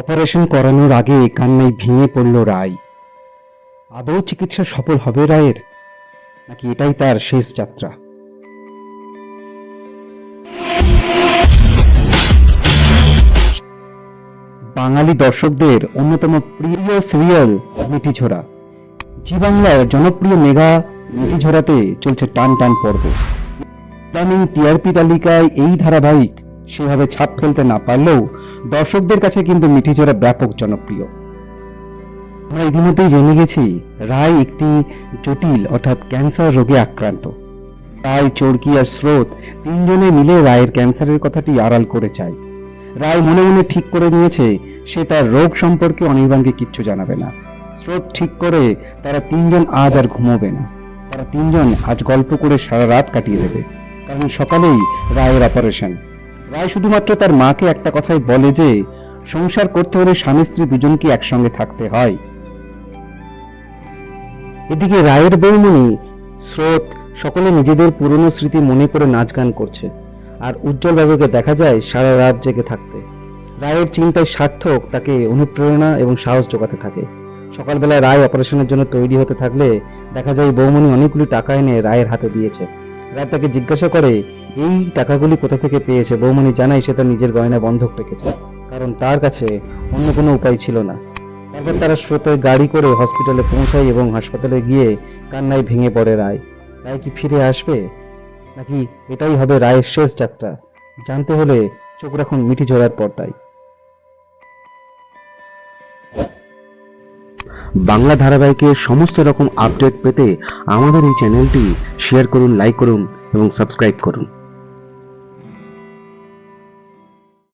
Operation করানোর আগে কান্নায় ভেঙে পড়ল রায়। আদৌ চিকিৎসা সফল হবে রায়ের, নাকি এটাই তার শেষ যাত্রা? বাঙালি দর্শকদের অন্যতম প্রিয় সিরিয়াল মিঠিঝোড়া জি বাংলার জনপ্রিয় মেগা মিঠিঝোড়াতে চলছে টান টান পর্ব। ইদানিং টিআরপি তালিকায় এই ধারাবাহিক সেভাবে ছাপ ফেলতে না পারলেও দর্শকদের কাছে কিন্তু মিঠিঝোড়া ব্যাপক জনপ্রিয়। আমরা ইতিমধ্যেই জেনে গেছি, রায় একটি জটিল অর্থাৎ ক্যান্সার রোগে আক্রান্ত। রায় চরকি আর স্রোত তিনজনে মিলে রায়ের ক্যান্সারের কথাটি আড়াল করে চায়। রায় মনে মনে ঠিক করে নিয়েছে, সে তার রোগ সম্পর্কে অনির্বাণকে কিচ্ছু জানাবে না। স্রোত ঠিক করে তারা তিনজন আজ আর ঘুমোবে না। তারা তিনজন আজ গল্প করে সারা রাত কাটিয়ে দেবে। কারণ সকালেই রায়ের অপারেশন। রায় শুধুমাত্র তার মাকে একটা কথাই বলে যে, সংসার করতে হলে স্বামী স্ত্রী দুজনকে একসঙ্গে থাকতে হয়। এদিকে রায়ের বৌমণি স্রোত সকলে নিজেদের পুরনো স্মৃতি মনে করে নাচ গান করছে, আর উজ্জ্বল বাবুকে দেখা যায় সারা রাত জেগে থাকতে। রায়ের চিন্তায় সার্থক তাকে অনুপ্রেরণা এবং সাহস জোগাতে থাকে। সকালবেলা রায় অপারেশনের জন্য তৈরি হতে থাকলে দেখা যায় বৌমণি অনেকগুলি টাকা এনে রায়ের হাতে দিয়েছে। রায় তাকে জিজ্ঞাসা করে এই টাকাগুলি কোথা থেকে পেয়েছে? বৌমণি জানায় সে তার নিজের গয়না বন্ধক রেখেছে। কারণ তার কাছে অন্য কোনো উপায় ছিল না। তারপর তারা স্রোতে গাড়ি করে হসপিটালে পৌঁছায় এবং হাসপাতালে গিয়ে কান্নায় ভেঙে পড়ে রায়। রায় কি ফিরে আসবে? নাকি এটাই হবে রায়ের শেষ যাত্রা? জানতে হলে চোখ রাখুন মিঠি ঝোড়ার পর্দায়। বাংলা ধারাবাহিকের সমস্ত রকম আপডেট পেতে আমাদের এই চ্যানেলটি শেয়ার করুন, লাইক করুন এবং সাবস্ক্রাইব করুন।